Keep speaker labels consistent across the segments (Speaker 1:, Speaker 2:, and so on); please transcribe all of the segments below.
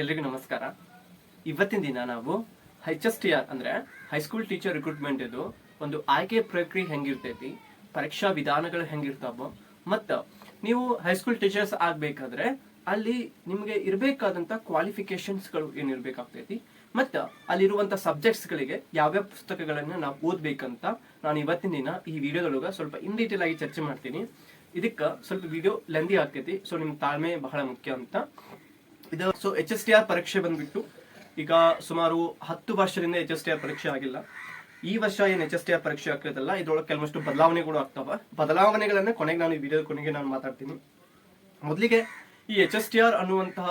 Speaker 1: ಎಲ್ರಿಗೂ ನಮಸ್ಕಾರ. ಇವತ್ತಿನ ದಿನ ನಾವು ಎಚ್ ಎಸ್ ಟಿ ಆರ್ ಅಂದ್ರೆ ಹೈಸ್ಕೂಲ್ ಟೀಚರ್ ರಿಕ್ರೂಟ್ಮೆಂಟ್ ಇದು ಒಂದು ಆಯ್ಕೆ ಪ್ರಕ್ರಿಯೆ ಹೆಂಗಿರ್ತೈತಿ, ಪರೀಕ್ಷಾ ವಿಧಾನಗಳು ಹೆಂಗಿರ್ತಾವೋ, ಮತ್ತ ನೀವು ಹೈಸ್ಕೂಲ್ ಟೀಚರ್ಸ್ ಆಗ್ಬೇಕಾದ್ರೆ ಅಲ್ಲಿ ನಿಮಗೆ ಇರಬೇಕಾದಂತ ಕ್ವಾಲಿಫಿಕೇಶನ್ಸ್ಗಳು ಏನಿರ್ಬೇಕಾಗ್ತೈತಿ, ಮತ್ತ ಅಲ್ಲಿರುವಂತ ಸಬ್ಜೆಕ್ಟ್ಸ್ ಗಳಿಗೆ ಯಾವ್ಯಾವ ಪುಸ್ತಕಗಳನ್ನ ನಾವು ಓದಬೇಕಂತ ನಾನು ಇವತ್ತಿನ ದಿನ ಈ ವಿಡಿಯೋದೊಳಗ ಸ್ವಲ್ಪ ಇನ್ ಡೀಟೇಲ್ ಆಗಿ ಚರ್ಚೆ ಮಾಡ್ತೀನಿ. ಇದಕ್ಕ ಸ್ವಲ್ಪ ವಿಡಿಯೋ ಲೆಂದಿ ಆಗ್ತೈತಿ ಸೊ ನಿಮ್ ತಾಳ್ಮೆ ಬಹಳ ಮುಖ್ಯ ಅಂತ ಇದು so H S T R ಪರೀಕ್ಷೆ ಬಂದ್ಬಿಟ್ಟು ಈಗ ಸುಮಾರು ಹತ್ತು ವರ್ಷದಿಂದ ಎಚ್ ಎಸ್ ಟಿ ಆರ್ ಪರೀಕ್ಷೆ ಆಗಿಲ್ಲ. ಈ ವರ್ಷ ಏನ್ ಎಚ್ ಎಸ್ ಟಿ ಆರ್ ಪರೀಕ್ಷೆ ಆಗ್ತದಲ್ಲ ಇದ್ರೊಳಗೆ ಕೆಲವಷ್ಟು ಬದಲಾವಣೆಗಳು ಆಗ್ತಾವ. ಬದಲಾವಣೆಗಳನ್ನ ಕೊನೆಗೆ ನಾನು ಈ ವಿಡಿಯೋ ಕೊನೆಗೆ ನಾನು ಮಾತಾಡ್ತೀನಿ. ಮೊದಲಿಗೆ ಈ ಎಚ್ ಎಸ್ ಟಿ ಆರ್ ಅನ್ನುವಂತಹ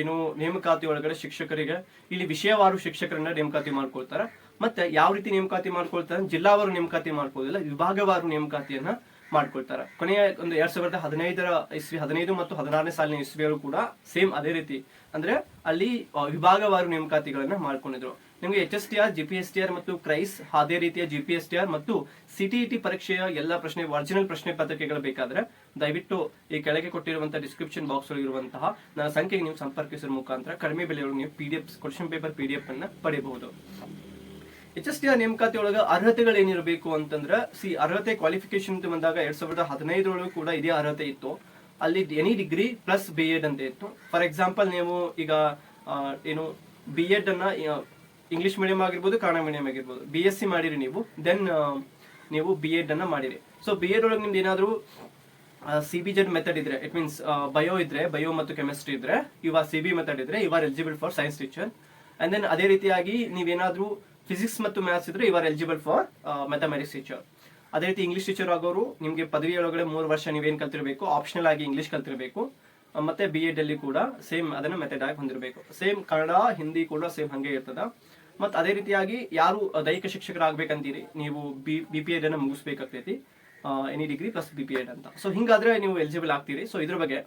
Speaker 1: ಏನು ನೇಮಕಾತಿ ಒಳಗಡೆ ಶಿಕ್ಷಕರಿಗೆ, ಇಲ್ಲಿ ವಿಷಯವಾರು ಶಿಕ್ಷಕರನ್ನ ನೇಮಕಾತಿ ಮಾಡ್ಕೊಳ್ತಾರೆ. ಮತ್ತೆ ಯಾವ ರೀತಿ ನೇಮಕಾತಿ ಮಾಡ್ಕೊಳ್ತಾರೆ? ಜಿಲ್ಲಾವಾರು ನೇಮಕಾತಿ ಮಾಡ್ಕೊಳ್ಳೋದಿಲ್ಲ ವಿಭಾಗವಾರು ನೇಮಕಾತಿಯನ್ನ ಮಾಡ್ಕೊಳ್ತಾರೆ. ಕೊನೆಯ ಒಂದು ಎರಡ್ ಸಾವಿರದ ಹದಿನೈದರ ಇಸ್ವಿ, ಹದಿನೈದು ಮತ್ತು ಹದಿನಾರನೇ ಸಾಲಿನ ಇಸ್ವಿಯವರು ಕೂಡ ಸೇಮ್ ಅದೇ ರೀತಿ. ಅಂದ್ರೆ ಅಲ್ಲಿ ವಿಭಾಗವಾರು ನೇಮಕಾತಿಗಳನ್ನ ಮಾಡ್ಕೊಂಡಿದ್ರು. ನಿಮಗೆ H S T R, G P S T R ಮತ್ತು ಕ್ರೈಸ್ ಅದೇ ರೀತಿಯ G P S T R ಮತ್ತು ಸಿಟಿಇಟಿ ಪರೀಕ್ಷೆಯ ಎಲ್ಲ ಪ್ರಶ್ನೆ, ಒರಿಜಿನಲ್ ಪ್ರಶ್ನೆ ಪತ್ರಿಕೆಗಳು ಬೇಕಾದ್ರೆ ದಯವಿಟ್ಟು ಈ ಕೆಳಗೆ ಕೊಟ್ಟಿರುವಂತಹ ಡಿಸ್ಕ್ರಿಪ್ಷನ್ ಬಾಕ್ಸ್ ಇರುವಂತಹ ನನ್ನ ಸಂಖ್ಯೆಗೆ ನೀವು ಸಂಪರ್ಕಿಸುವ ಮುಖಾಂತರ ಕಡಿಮೆ ಬೆಲೆಯೊಳಗೆ ನೀವು P D question paper P D ಅನ್ನ ಪಡೆಯಬಹುದು. ಎಚ್ ಎಸ್ ಟಿ ನೇಮಕಾತಿ ಒಳಗ ಅರ್ಹತೆಗಳು ಏನಿರಬೇಕು ಅಂತಂದ್ರ ಸಿ ಅರ್ಹತೆ ಕ್ವಾಲಿಫಿಕೇಶನ್ ಅಂತ ಬಂದಾಗ ಎರಡ್ ಸಾವಿರದ ಹದಿನೈದರೊಳಗೂ ಕೂಡ ಇದೇ ಅರ್ಹತೆ ಇತ್ತು. ಅಲ್ಲಿ any degree plus B Ed ಅಂತ ಇತ್ತು. ಫಾರ್ ಎಕ್ಸಾಂಪಲ್ ನೀವು ಈಗ ಏನು ಬಿ ಎಡ್ ಅನ್ನ ಇಂಗ್ಲಿಷ್ ಮೀಡಿಯಂ ಆಗಿರ್ಬೋದು ಕನ್ನಡ ಮೀಡಿಯಂ ಆಗಿರ್ಬೋದು ಬಿ ಎಸ್ ಸಿ ಮಾಡಿರಿ ನೀವು ದೆನ್ ನೀವು ಬಿ ಎಡ್ ಅನ್ನ ಮಾಡಿರಿ. ಸೊ ಬಿ ಎಡ್ ಒಳಗೆ ನಿಮ್ದು ಏನಾದ್ರು ಸಿ ಬಿ ಜೆಡ್ ಮೆಥಡ್ ಇದ್ರೆ ಇಟ್ ಮೀನ್ಸ್ ಬಯೋ ಇದ್ರೆ ಬಯೋ ಮತ್ತು ಕೆಮಿಸ್ಟ್ರಿ ಇದ್ರೆ ಇವಾಗ ಸಿ ಬಿ ಮೆಥಡ್ ಇದ್ರೆ you are eligible for science teacher and then ಅದೇ ರೀತಿಯಾಗಿ ನೀವೇನಾದ್ರೂ ಫಿಸಿಕ್ಸ್ ಮತ್ತು ಮ್ಯಾಥ್ಸ್ ಇದ್ರೆ ಇವರ್ ಎಲಿಜಿಬಲ್ ಫಾರ್ ಮ್ಯಾಥಮೆಟಿಕ್ಸ್ ಟೀಚರ್ ಅದೇ ರೀತಿ ಇಂಗ್ಲಿಷ್ ಟೀಚರ್ ಆಗೋರು, ನಿಮಗೆ ಪದವಿ ಒಳಗಡೆ ಮೂರು ವರ್ಷ ನೀವೇನು ಕಲ್ತಿರಬೇಕು ಆಪ್ಷನಲ್ ಆಗಿ ಇಂಗ್ಲಿಷ್ ಕಲ್ತಿರಬೇಕು ಮತ್ತೆ ಬಿ ಎಡ್ ಅಲ್ಲಿ ಕೂಡ ಸೇಮ್ ಅದನ್ನ ಮೆಥಡ್ ಆಗಿ ಹೊಂದಿರಬೇಕು. ಸೇಮ್ ಕನ್ನಡ ಹಿಂದಿ ಕೂಡ ಸೇಮ್ ಹಂಗೆ ಇರ್ತದ. ಮತ್ತೆ ಅದೇ ರೀತಿಯಾಗಿ ಯಾರು ದೈಹಿಕ ಶಿಕ್ಷಕರಾಗಬೇಕಂತೀರಿ, ನೀವು ಬಿ ಬಿ ಪಿ ಎಡ್ ಅನ್ನ ಮುಗಿಸ್ಬೇಕಾಗ್ತೈತಿ. ಎನಿ ಡಿಗ್ರಿ ಪ್ಲಸ್ ಬಿ ಅಂತ. ಸೊ ಹಿಂಗಾದ್ರೆ ನೀವು ಎಲಿಜಿಬಲ್ ಆಗ್ತೀರಿ. ಸೊ ಇದ್ರ ಬಗ್ಗೆ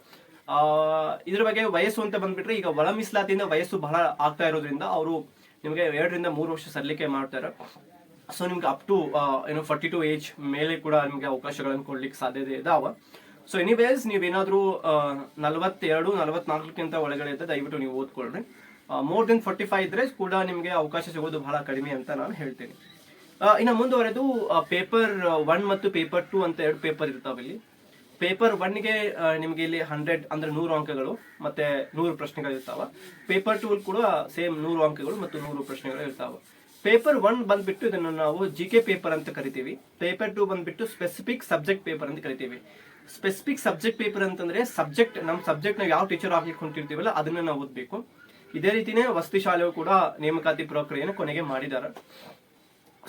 Speaker 1: ಇದ್ರ ಬಗ್ಗೆ ವಯಸ್ಸು ಅಂತ ಬಂದ್ಬಿಟ್ರೆ ಈಗ ಒಳ ಮೀಸಲಾತಿಯಿಂದ ವಯಸ್ಸು ಬಹಳ ಆಗ್ತಾ ಇರೋದ್ರಿಂದ ಅವರು ನಿಮಗೆ ಎರಡರಿಂದ ಮೂರು ವರ್ಷ ಸಲ್ಲಿಕೆ ಮಾಡ್ತಾರೆ. ಸೊ ನಿಮ್ಗೆ ಅಪ್ ಟು ಏನೋ ಫಾರ್ಟಿ ಟು ಏಜ್ ಮೇಲೆ ಕೂಡ ನಿಮಗೆ ಅವಕಾಶಗಳನ್ನು ಕೊಡ್ಲಿಕ್ಕೆ ಸಾಧ್ಯತೆ ಇದಾವೆ. ಸೊ ಎನಿವೇಸ್ ನೀವೇನಾದರೂ ನಲವತ್ತೆರಡು, ನಲವತ್ನಾಲ್ಕಕ್ಕಿಂತ ಒಳಗಡೆ ಇದ್ದರೆ ದಯವಿಟ್ಟು ನೀವು ಓದ್ಕೊಳ್ರಿ ಮೋರ್ ದೆನ್ ಫಾರ್ಟಿ ಫೈವ್ ಇದ್ರೆ ಕೂಡ ನಿಮಗೆ ಅವಕಾಶ ಸಿಗೋದು ಬಹಳ ಕಡಿಮೆ ಅಂತ ನಾನು ಹೇಳ್ತೀನಿ. ಇನ್ನು ಮುಂದುವರೆದು ಪೇಪರ್ ಒನ್ ಮತ್ತು ಪೇಪರ್ ಟು ಅಂತ ಎರಡು ಪೇಪರ್ ಇರ್ತಾವೆ ಇಲ್ಲಿ ಪೇಪರ್ ಒನ್ಗೆ ನಿಮಗೆ ಇಲ್ಲಿ ಹಂಡ್ರೆಡ್ ಅಂದ್ರೆ ನೂರು ಅಂಕಗಳು, ಮತ್ತೆ ನೂರು ಪ್ರಶ್ನೆಗಳು ಇರ್ತಾವ. ಪೇಪರ್ ಟೂ ಕೂಡ ಸೇಮ್ ನೂರು ಅಂಕಗಳು ಮತ್ತು ನೂರು ಪ್ರಶ್ನೆಗಳು ಇರ್ತಾವ. ಪೇಪರ್ ಒನ್ ಬಂದ್ಬಿಟ್ಟು ಇದನ್ನು ನಾವು ಜಿ ಕೆ ಪೇಪರ್ ಅಂತ ಕರಿತೀವಿ. ಪೇಪರ್ ಟೂ ಬಂದ್ಬಿಟ್ಟು ಸ್ಪೆಸಿಫಿಕ್ ಸಬ್ಜೆಕ್ಟ್ ಪೇಪರ್ ಅಂತ ಕರಿತೀವಿ. ಸ್ಪೆಸಿಫಿಕ್ ಸಬ್ಜೆಕ್ಟ್ ಪೇಪರ್ ಅಂತಂದ್ರೆ ಸಬ್ಜೆಕ್ಟ್ ನಮ್ಮ ಸಬ್ಜೆಕ್ಟ್ ನಾವು ಯಾವ ಟೀಚರ್ ಹಾಕ್ಲಿಕ್ಕೆ ಹೊಂಟಿರ್ತೀವಲ್ಲ ಅದನ್ನ ನಾವು ಓದಬೇಕು. ಇದೇ ರೀತಿನೇ ವಸತಿ ಶಾಲೆಯು ಕೂಡ ನೇಮಕಾತಿ ಪ್ರಕ್ರಿಯೆಯನ್ನು ಕೊನೆಗೆ ಮಾಡಿದ್ದಾರೆ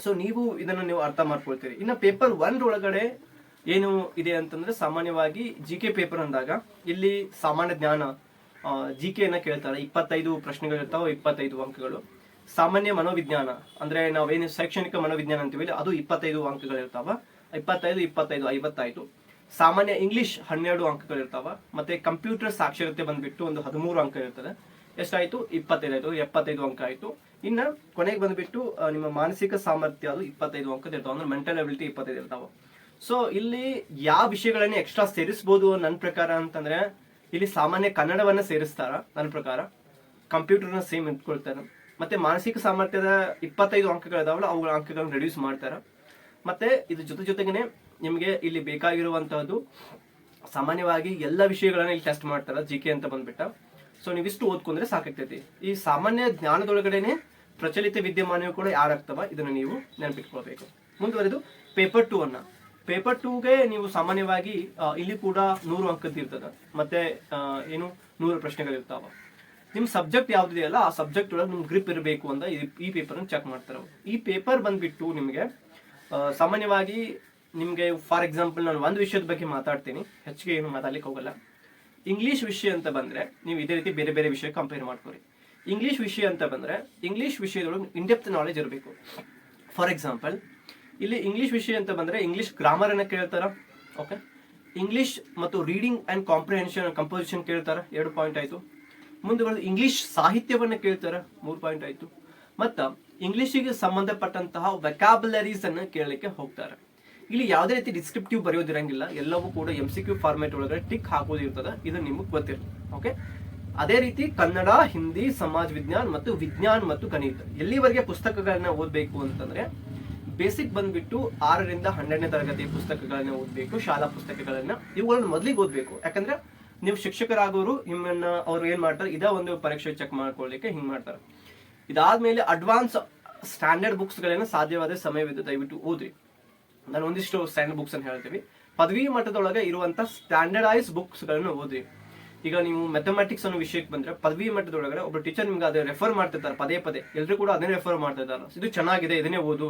Speaker 1: ಸೊ ನೀವು ಇದನ್ನು ನೀವು ಅರ್ಥ ಮಾಡ್ಕೊಳ್ತೀರಿ. ಇನ್ನು ಪೇಪರ್ ಒನ್ ಒಳಗಡೆ ಏನು ಇದೆ ಅಂತಂದ್ರೆ ಸಾಮಾನ್ಯವಾಗಿ ಜಿ ಕೆ ಪೇಪರ್ ಅಂದಾಗ ಇಲ್ಲಿ ಸಾಮಾನ್ಯ ಜ್ಞಾನ ಜಿ ಕೆನ ಕೇಳ್ತಾರೆ. ಇಪ್ಪತ್ತೈದು ಪ್ರಶ್ನೆಗಳು ಇರ್ತಾವೆ, ಇಪ್ಪತ್ತೈದು ಅಂಕಗಳು ಸಾಮಾನ್ಯ ಮನೋವಿಜ್ಞಾನ, ಅಂದ್ರೆ ನಾವೇನು ಶೈಕ್ಷಣಿಕ ಮನೋವಿಜ್ಞಾನ ಅಂತೀವಿ ಅದು ಇಪ್ಪತ್ತೈದು ಅಂಕಗಳು ಇರ್ತಾವ. ಇಪ್ಪತ್ತೈದು ಇಪ್ಪತ್ತೈದು, ಐವತ್ತೈದು. ಸಾಮಾನ್ಯ ಇಂಗ್ಲಿಷ್ ಹನ್ನೆರಡು ಅಂಕಗಳು ಇರ್ತಾವ. ಮತ್ತೆ ಕಂಪ್ಯೂಟರ್ ಸಾಕ್ಷರತೆ ಬಂದ್ಬಿಟ್ಟು ಒಂದು ಹದಿಮೂರು ಅಂಕ ಇರ್ತದೆ. ಎಷ್ಟಾಯ್ತು? ಇಪ್ಪತ್ತೈದು ಆಯ್ತು ಎಪ್ಪತ್ತೈದು ಅಂಕ ಆಯ್ತು. ಇನ್ನ ಕೊನೆಗೆ ಬಂದ್ಬಿಟ್ಟು ನಿಮ್ಮ ಮಾನಸಿಕ ಸಾಮರ್ಥ್ಯ ಅದು ಇಪ್ಪತ್ತೈದು ಅಂಕದ ಇರ್ತಾವ. ಅಂದ್ರೆ ಮೆಂಟಲ್ ಅಬಿಲಿಟಿ ಇಪ್ಪತ್ತೈದು ಇರ್ತಾವ. ಸೊ ಇಲ್ಲಿ ಯಾವ ವಿಷಯಗಳನ್ನ ಎಕ್ಸ್ಟ್ರಾ ಸೇರಿಸಬಹುದು ನನ್ನ ಪ್ರಕಾರ ಅಂತಂದ್ರೆ, ಇಲ್ಲಿ ಸಾಮಾನ್ಯ ಕನ್ನಡವನ್ನ ಸೇರಿಸ್ತಾರ? ನನ್ನ ಪ್ರಕಾರ. ಕಂಪ್ಯೂಟರ್ನ ಸೇಮ್ ಇಟ್ಕೊಳ್ತಾರೆ. ಮತ್ತೆ ಮಾನಸಿಕ ಸಾಮರ್ಥ್ಯದ ಇಪ್ಪತ್ತೈದು ಅಂಕಗಳಿದಾವಲ್ಲ, ಅವುಗಳ ಅಂಕಗಳನ್ನ ರೆಡ್ಯೂಸ್ ಮಾಡ್ತಾರೆ. ಮತ್ತೆ ಇದ್ರ ಜೊತೆ ಜೊತೆಗೇನೆ ನಿಮಗೆ ಇಲ್ಲಿ ಬೇಕಾಗಿರುವಂತಹದ್ದು, ಸಾಮಾನ್ಯವಾಗಿ ಎಲ್ಲ ವಿಷಯಗಳನ್ನ ಇಲ್ಲಿ ಟೆಸ್ಟ್ ಮಾಡ್ತಾರೆ ಜಿ ಕೆ ಅಂತ ಬಂದ್ಬಿಟ್ಟ. ಸೊ ನೀವಿಷ್ಟು ಓದ್ಕೊಂಡ್ರೆ ಸಾಕಾಗ್ತೈತಿ. ಈ ಸಾಮಾನ್ಯ ಜ್ಞಾನದೊಳಗಡೆನೆ ಪ್ರಚಲಿತ ವಿದ್ಯಮಾನವು ಕೂಡ ಯಾರಾಗ್ತವ? ಇದನ್ನ ನೀವು ನೆನಪಿಟ್ಕೊಳ್ಬೇಕು. ಮುಂದುವರೆದು ಪೇಪರ್ ಟೂ ಅನ್ನ. ಪೇಪರ್ ಟೂಗೆ ನೀವು ಸಾಮಾನ್ಯವಾಗಿ ಇಲ್ಲಿ ಕೂಡ ನೂರು ಅಂಕದ್ದು ಇರ್ತದೆ. ಮತ್ತೆ ಏನು, ನೂರು ಪ್ರಶ್ನೆಗಳಿರ್ತಾವ ನಿಮ್ ಸಬ್ಜೆಕ್ಟ್ ಯಾವ್ದಿದೆಯಲ್ಲ ಆ ಸಬ್ಜೆಕ್ಟ್ ಒಳಗೆ ನಿಮ್ಗೆ ಗ್ರಿಪ್ ಇರಬೇಕು ಅಂತ ಈ- ಪೇಪರನ್ನು ಪೇಪರ್ ಚೆಕ್ ಮಾಡ್ತಾರೆ. ಈ ಪೇಪರ್ ಬಂದ್ಬಿಟ್ಟು ನಿಮಗೆ ಸಾಮಾನ್ಯವಾಗಿ ನಿಮಗೆ ಫಾರ್ ಎಕ್ಸಾಂಪಲ್ ನಾನು ಒಂದು ವಿಷಯದ ಬಗ್ಗೆ ಮಾತಾಡ್ತೀನಿ. ಹೆಚ್ಚಿಗೆ ಏನು ಮಾತಾಡ್ಲಿಕ್ಕೆ ಹೋಗಲ್ಲ. ಇಂಗ್ಲಿಷ್ ವಿಷಯ ಅಂತ ಬಂದ್ರೆ, ನೀವು ಇದೇ ರೀತಿ ಬೇರೆ ಬೇರೆ ವಿಷಯ ಕಂಪೇರ್ ಮಾಡ್ಕೊರಿ. ಇಂಗ್ಲಿಷ್ ವಿಷಯ ಅಂತ ಬಂದ್ರೆ ಇಂಗ್ಲಿಷ್ ವಿಷಯದೊಳಗೆ ಇಂಡೆಪ್ತ್ ನಾಲೆಜ್ ಇರಬೇಕು. ಫಾರ್ ಎಕ್ಸಾಂಪಲ್ ಇಲ್ಲಿ ಇಂಗ್ಲಿಷ್ ವಿಷಯ ಅಂತ ಬಂದ್ರೆ ಇಂಗ್ಲಿಷ್ ಗ್ರಾಮರ್ ಅನ್ನ ಕೇಳ್ತಾರ? ಓಕೆ ಇಂಗ್ಲಿಷ್ ಮತ್ತು ರೀಡಿಂಗ್ ಅಂಡ್ ಕಾಂಪ್ರಿಹೆನ್ಷನ್ ಕಂಪೋಸಿಷನ್ ಕೇಳ್ತಾರ? ಎರಡು ಪಾಯಿಂಟ್ ಆಯ್ತು. ಮುಂದುವರೆದು ಇಂಗ್ಲಿಷ್ ಸಾಹಿತ್ಯವನ್ನ ಕೇಳ್ತಾರ? ಮೂರು ಪಾಯಿಂಟ್ ಆಯ್ತು. ಮತ್ತು ಇಂಗ್ಲಿಷಿಗೆ ಸಂಬಂಧಪಟ್ಟಂತಹ ವೆಕಾಬುಲರೀಸ್ ಅನ್ನ ಕೇಳಲಿಕ್ಕೆ ಹೋಗ್ತಾರೆ? ಇಲ್ಲಿ ಯಾವುದೇ ರೀತಿ ಡಿಸ್ಕ್ರಿಪ್ಟಿವ್ ಬರೆಯೋದಿರಂಗಿಲ್ಲ ಎಲ್ಲವೂ ಕೂಡ ಎಂ ಸಿ ಕ್ಯೂ ಫಾರ್ಮೆಟ್ ಒಳಗಡೆ ಟಿಕ್ ಹಾಕೋದಿರ್ತದೆ ಇದು ನಿಮಗೆ ಗೊತ್ತಿರಲಿ. ಓಕೆ ಅದೇ ರೀತಿ ಕನ್ನಡ, ಹಿಂದಿ, ಸಮಾಜ ವಿಜ್ಞಾನ ಮತ್ತು ವಿಜ್ಞಾನ ಮತ್ತು ಗಣಿತ. ಎಲ್ಲಿವರೆಗೆ ಪುಸ್ತಕಗಳನ್ನ ಓದಬೇಕು ಅಂತಂದ್ರೆ ಬೇಸಿಕ್ ಬಂದ್ಬಿಟ್ಟು ಆರರಿಂದ ಹನ್ನೆರಡನೇ ತರಗತಿ ಪುಸ್ತಕಗಳನ್ನ ಓದಬೇಕು, ಶಾಲಾ ಪುಸ್ತಕಗಳನ್ನ. ಇವುಗಳನ್ನ ಮೊದಲಿಗೆ ಓದ್ಬೇಕು. ಯಾಕಂದ್ರೆ ನೀವು ಶಿಕ್ಷಕರಾಗೋರು ನಿಮ್ಮನ್ನ ಅವ್ರು ಏನ್ ಮಾಡ್ತಾರೆ? ಇದ ಒಂದು ಪರೀಕ್ಷೆ ಚೆಕ್ ಮಾಡ್ಕೊಳ್ಳಿಕ್ಕೆ ಹಿಂಗ್ ಮಾಡ್ತಾರೆ. ಇದಾದ್ಮೇಲೆ ಅಡ್ವಾನ್ಸ್ ಸ್ಟ್ಯಾಂಡರ್ಡ್ ಬುಕ್ಸ್ ಗಳನ್ನ ಸಾಧ್ಯವಾದ ಸಮಯವಿದ್ದು ದಯವಿಟ್ಟು ಓದ್ರಿ. ನಾನು ಒಂದಿಷ್ಟು ಸ್ಟ್ಯಾಂಡರ್ಡ್ ಬುಕ್ಸ್ ಅನ್ನ ಹೇಳ್ತೀವಿ ಪದವಿ ಮಟ್ಟದೊಳಗೆ ಇರುವಂತ ಸ್ಟ್ಯಾಂಡರ್ಡೈಸ್ ಬುಕ್ಸ್ ಗಳನ್ನ ಓದ್ರಿ. ಈಗ ನೀವು ಮ್ಯಾಥಮೆಟಿಕ್ಸ್ ಅನ್ನೋ ವಿಷಯಕ್ಕೆ ಬಂದ್ರೆ ಪದವಿ ಮಟ್ಟದೊಳಗಡೆ ಒಬ್ಬ ಟೀಚರ್ ನಿಮ್ಗೆ ಅದೇ ರೆಫರ್ ಮಾಡ್ತಿರ್ತಾರೆ, ಪದೇ ಪದೇ. ಎಲ್ಲರೂ ಕೂಡ ಅದನ್ನೇ ರೆಫರ್ ಮಾಡ್ತಿರ್ತಾರೆ. ಇದು ಚೆನ್ನಾಗಿದೆ, ಇದನ್ನೇ ಓದು.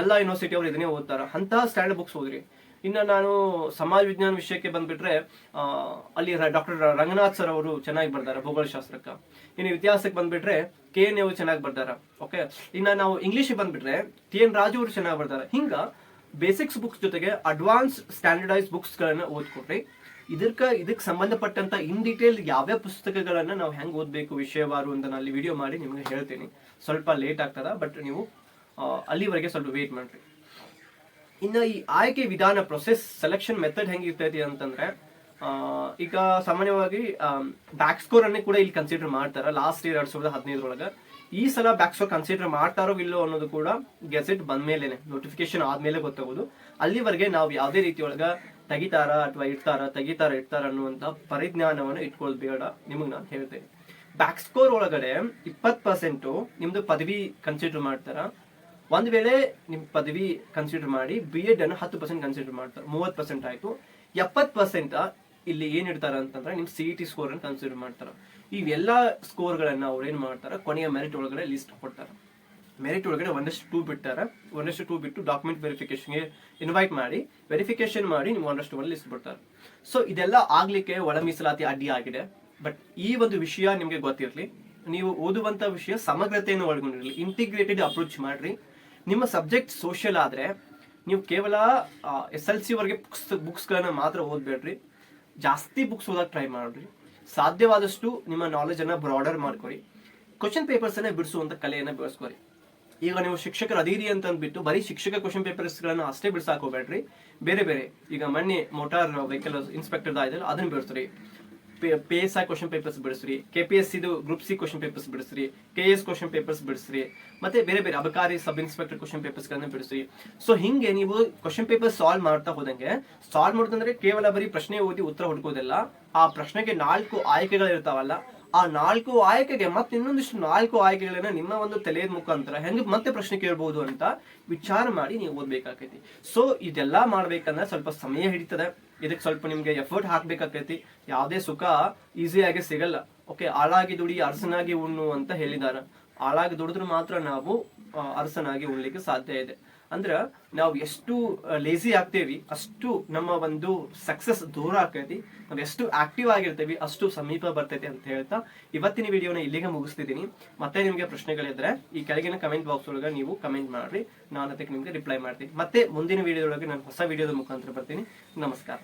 Speaker 1: ಎಲ್ಲ ಯೂನಿವರ್ಸಿಟಿ ಅವರು ಇದನ್ನೇ ಓದ್ತಾರ. ಅಂತ ಸ್ಟ್ಯಾಂಡರ್ಡ್ ಬುಕ್ಸ್ ಓದ್ರಿ. ಇನ್ನು ನಾನು ಸಮಾಜ ವಿಜ್ಞಾನ ವಿಷಯಕ್ಕೆ ಬಂದ್ಬಿಟ್ರೆ ಅಲ್ಲಿ ಡಾಕ್ಟರ್ ರಂಗನಾಥ್ ಸರ್ ಅವರು ಚೆನ್ನಾಗಿ ಬರ್ತಾರೆ ಭೂಗೋಳಶಾಸ್ತ್ರಕ್ಕ. ಇನ್ನು ಇತಿಹಾಸಕ್ಕೆ ಬಂದ್ಬಿಟ್ರೆ, ಕೆ ಎನ್ ಅವರು ಚೆನ್ನಾಗಿ ಬರ್ತಾರೆ ಓಕೆ ಇನ್ನ ನಾವು ಇಂಗ್ಲಿಷ್ ಬಂದ್ಬಿಟ್ರೆ, ಟಿ ಎನ್ ರಾಜು ಅವರು ಚೆನ್ನಾಗಿ ಬರ್ತಾರೆ ಹಿಂಗ ಬೇಸಿಕ್ಸ್ ಬುಕ್ಸ್ ಜೊತೆಗೆ ಅಡ್ವಾನ್ಸ್ ಸ್ಟ್ಯಾಂಡರ್ಡೈಸ್ ಬುಕ್ಸ್ ಗಳನ್ನ ಓದ್ಕೊಟ್ರಿ ಇದಕ್ಕ ಇದಕ್ಕೆ ಸಂಬಂಧಪಟ್ಟಂತ ಇನ್ ಡೀಟೇಲ್ ಯಾವ್ಯಾವ ಪುಸ್ತಕಗಳನ್ನ ನಾವು ಹೆಂಗ್ ಓದ್ಬೇಕು ವಿಷಯವಾರು ಅಂತ ನಾನು ವಿಡಿಯೋ ಮಾಡಿ ನಿಮ್ಗೆ ಹೇಳ್ತೀನಿ. ಸ್ವಲ್ಪ ಲೇಟ್ ಆಗ್ತದ ಬಟ್ ನೀವು ಅಲ್ಲಿವರೆಗೆ ಸ್ವಲ್ಪ ವೇಟ್ ಮಾಡ್ರಿ. ಇನ್ನು ಈ ಆಯ್ಕೆ ವಿಧಾನ ಪ್ರೊಸೆಸ್ ಸೆಲೆಕ್ಷನ್ ಮೆಥಡ್ ಹೆಂಗಿರ್ತೈತಿ ಅಂತಂದ್ರೆ ಈಗ ಸಾಮಾನ್ಯವಾಗಿ ಬ್ಯಾಕ್ ಸ್ಕೋರ್ ಅನ್ನೇ ಕೂಡ ಇಲ್ಲಿ ಕನ್ಸಿಡರ್ ಮಾಡ್ತಾರ. ಲಾಸ್ಟ್ ಇಯರ್ ಎರಡ್ ಸಾವಿರದ ಹದಿನೈದರೊಳಗೆ ಈ ಸಲ ಬ್ಯಾಕ್ ಸ್ಕೋರ್ ಕನ್ಸಿಡರ್ ಮಾಡ್ತಾರೋ ಇಲ್ಲೋ ಅನ್ನೋದು ಕೂಡ ಗೆಸೆಟ್ ಬಂದ್ಮೇಲೆನೆ ನೋಟಿಫಿಕೇಶನ್ ಆದ್ಮೇಲೆ ಗೊತ್ತಾಗೋದು. ಅಲ್ಲಿವರೆಗೆ ನಾವು ಯಾವುದೇ ರೀತಿಯೊಳಗ ತೆಗಿತಾರ ಅಥವಾ ಇಡ್ತಾರ, ತೆಗಿತಾರ, ಇಡ್ತಾರ ಅನ್ನುವಂತ ಪರಿಜ್ಞಾನವನ್ನು ಇಟ್ಕೊಳ್ಬೇಡ. ನಿಮಗೆ ನಾನು ಹೇಳ್ತೇನೆ. ಬ್ಯಾಕ್ ಸ್ಕೋರ್ ಒಳಗಡೆ ಇಪ್ಪತ್ ಪರ್ಸೆಂಟು ನಿಮ್ದು ಪದವಿ ಕನ್ಸಿಡರ್ ಮಾಡ್ತಾರ. ಒಂದ್ ವೇಳೆ ನಿಮ್ಮ ಪದವಿ ಕನ್ಸಿಡರ್ ಮಾಡಿ ಬಿ ಎಡ್ ಅನ್ನು ಹತ್ತು ಪರ್ಸೆಂಟ್ ಕನ್ಸಿಡರ್ ಮಾಡ್ತಾರೆ ಮೂವತ್ತು ಪರ್ಸೆಂಟ್ ಆಯಿತು. ಎಪ್ಪತ್ತು ಪರ್ಸೆಂಟ್ ಇಲ್ಲಿ ಏನ್ ಅಂತಂದ್ರೆ ನಿಮ್ಮ ಸಿ ಇ ಟಿ ಸ್ಕೋರ್ ಅನ್ನು ಕನ್ಸಿಡರ್ ಮಾಡ್ತಾರ. ಇವೆಲ್ಲ ಸ್ಕೋರ್ ಗಳನ್ನ ಅವ್ರು ಏನು ಮಾಡ್ತಾರೆ? ಕೊನೆಯ ಮೆರಿಟ್ ಒಳಗಡೆ ಲಿಸ್ಟ್ ಕೊಡ್ತಾರ. ಮೆರಿಟ್ ಒಳಗಡೆ ಒಂದಷ್ಟು ಟೂ ಬಿಟ್ಟಾರ. ಒಂದಷ್ಟು ಟೂ ಬಿಟ್ಟು ಡಾಕ್ಯುಮೆಂಟ್ ವೆರಿಫಿಕೇಶನ್ಗೆ ಇನ್ವೈಟ್ ಮಾಡಿ ವೆರಿಫಿಕೇಶನ್ ಮಾಡಿ ನೀವು ಒಂದಷ್ಟು ಒಂದು ಲಿಸ್ಟ್ ಬಿಡ್ತಾರೆ ಸೊ ಇದೆಲ್ಲ ಆಗಲಿಕ್ಕೆ ಒಳ ಮೀಸಲಾತಿ ಅಡ್ಡಿ ಆಗಿದೆ. ಬಟ್ ಈ ಒಂದು ವಿಷಯ ನಿಮಗೆ ಗೊತ್ತಿರಲಿ. ನೀವು ಓದುವಂತ ವಿಷಯ ಸಮಗ್ರತೆಯನ್ನು ಒಳಗೊಂಡಿರಲಿ. ಇಂಟಿಗ್ರೇಟೆಡ್ ಅಪ್ರೋಚ್ ಮಾಡ್ರಿ. ನಿಮ್ಮ ಸಬ್ಜೆಕ್ಟ್ ಸೋಷಿಯಲ್ ಆದ್ರೆ ನೀವು ಕೇವಲ ಎಸ್ ಎಲ್ ಸಿ ವರೆಗೆ ಬುಕ್ಸ್ ಬುಕ್ಸ್ಗಳನ್ನು ಮಾತ್ರ ಓದ್ಬೇಡ್ರಿ. ಜಾಸ್ತಿ ಬುಕ್ಸ್ ಓದೋಕೆ ಟ್ರೈ ಮಾಡ್ರಿ. ಸಾಧ್ಯವಾದಷ್ಟು ನಿಮ್ಮ ನಾಲೆಜ್ ಅನ್ನ ಬ್ರಾಡರ್ ಮಾಡ್ಕೊರಿ. ಕ್ವಶನ್ ಪೇಪರ್ಸನ್ನೇ ಅನ್ನ ಬಿಡಿಸುವಂತ ಕಲೆಯನ್ನ ಬೆಳೆಸ್ಕೊರಿ. ಈಗ ನೀವು ಶಿಕ್ಷಕರು ಅದೀರಿ ಅಂತ ಅಂದ್ಬಿಟ್ಟು ಬರೀ ಶಿಕ್ಷಕ ಕ್ವಶನ್ ಪೇಪರ್ಸ್ ಗಳನ್ನ ಅಷ್ಟೇ ಬಿಡಿಸಾಕೋಬೇಡ್ರಿ ಬೇರೆ ಬೇರೆ, ಈಗ ಮೊನ್ನೆ ಮೋಟಾರ್ ವೆಹಿಕಲ್ ಇನ್ಸ್ಪೆಕ್ಟರ್ ಇದೆಯಲ್ಲ ಅದನ್ನ ಬಿಡಿಸ್ರಿ P S I question papers ಬಿಡಿಸ್ರಿ K P S ಇದು ಗ್ರೂಪ್ ಸಿ ಕ್ವಶನ್ ಪೇಪರ್ಸ್ ಬಿಡಿಸ್ರಿ ಕೆ ಎಸ್ ಕ್ವಶನ್ ಪೇಪರ್ಸ್ ಬಿಡಿಸ್ರಿ, ಮತ್ತೆ ಬೇರೆ ಬೇರೆ ಅಬಕಾರಿ ಸಬ್ ಇನ್ಸ್ಪೆಕ್ಟರ್ ಕ್ವಶನ್ ಪೇಪರ್ಸ್ ಗಳನ್ನ ಬಿಡಿಸ್ರಿ. ಸೊ ಹಿಂಗೆ ನೀವು ಕ್ವಶನ್ ಪೇಪರ್ ಸಾಲ್ವ್ ಮಾಡ್ತಾ ಹೋದಂಗೆ ಸಾಲ್ವ್ ಮಾಡೋದಂದ್ರೆ ಕೇವಲ ಬರೀ ಪ್ರಶ್ನೆ ಓದಿ ಉತ್ತರ ಹುಡುಕೋದಿಲ್ಲ, ಆ ಪ್ರಶ್ನೆಗೆ ನಾಲ್ಕು ಆಯ್ಕೆಗಳು ಇರ್ತಾವಲ್ಲ ಆ ನಾಲ್ಕು ಆಯ್ಕೆಗೆ ಮತ್ತೆ ಇನ್ನೊಂದಿಷ್ಟು ನಾಲ್ಕು ಆಯ್ಕೆಗಳನ್ನ ನಿಮ್ಮ ಒಂದು ತಲೆಯ ಮುಖಾಂತರ ಹೆಂಗ್ ಮತ್ತೆ ಪ್ರಶ್ನೆ ಕೇಳ್ಬೋದು ಅಂತ ವಿಚಾರ ಮಾಡಿ ನೀವು ಓದ್ಬೇಕಾಕೈತಿ. ಸೊ ಇದೆಲ್ಲ ಮಾಡ್ಬೇಕಂದ್ರೆ ಸ್ವಲ್ಪ ಸಮಯ ಹಿಡಿತದೆ. ಇದಕ್ಕೆ ಸ್ವಲ್ಪ ನಿಮ್ಗೆ ಎಫರ್ಟ್ ಹಾಕ್ಬೇಕಾಕೈತಿ. ಯಾವುದೇ ಸುಖ ಈಸಿಯಾಗಿ ಸಿಗಲ್ಲ. ಓಕೆ ಆಳಾಗಿ ದುಡಿ, ಅರಸನಾಗಿ ಉಣ್ಣು ಅಂತ ಹೇಳಿದಾರ. ಆಳಾಗಿ ದುಡಿದ್ರೆ ಮಾತ್ರ ನಾವು ಅರಸನಾಗಿ ಉಣ್ಲಿಕ್ಕೆ ಸಾಧ್ಯ ಇದೆ. ಅಂದ್ರ ನಾವು ಎಷ್ಟು ಲೇಜಿ ಆಗ್ತೇವಿ, ಅಷ್ಟು ನಮ್ಮ ಒಂದು ಸಕ್ಸಸ್ ದೂರ ಆಗ್ತೈತಿ, ನಾವು ಎಷ್ಟು ಆಕ್ಟಿವ್ ಆಗಿರ್ತೇವಿ, ಅಷ್ಟು ಸಮೀಪ ಬರ್ತೈತಿ ಅಂತ ಹೇಳ್ತಾ ಇವತ್ತಿನ ವಿಡಿಯೋನ ಇಲ್ಲಿಗೆ ಮುಗಿಸ್ತಿದ್ದೀನಿ. ಮತ್ತೆ ನಿಮ್ಗೆ ಪ್ರಶ್ನೆಗಳಿದ್ರೆ ಈ ಕೆಳಗಿನ ಕಮೆಂಟ್ ಬಾಕ್ಸ್ ಒಳಗೆ ನೀವು ಕಮೆಂಟ್ ಮಾಡ್ರಿ. ನಾನು ಅದಕ್ಕೆ ನಿಮ್ಗೆ ರಿಪ್ಲೈ ಮಾಡ್ತೀನಿ. ಮತ್ತೆ ಮುಂದಿನ ವಿಡಿಯೋದೊಳಗೆ ನಾನು ಹೊಸ ವಿಡಿಯೋದ ಮುಖಾಂತರ ಬರ್ತೀನಿ. ನಮಸ್ಕಾರ.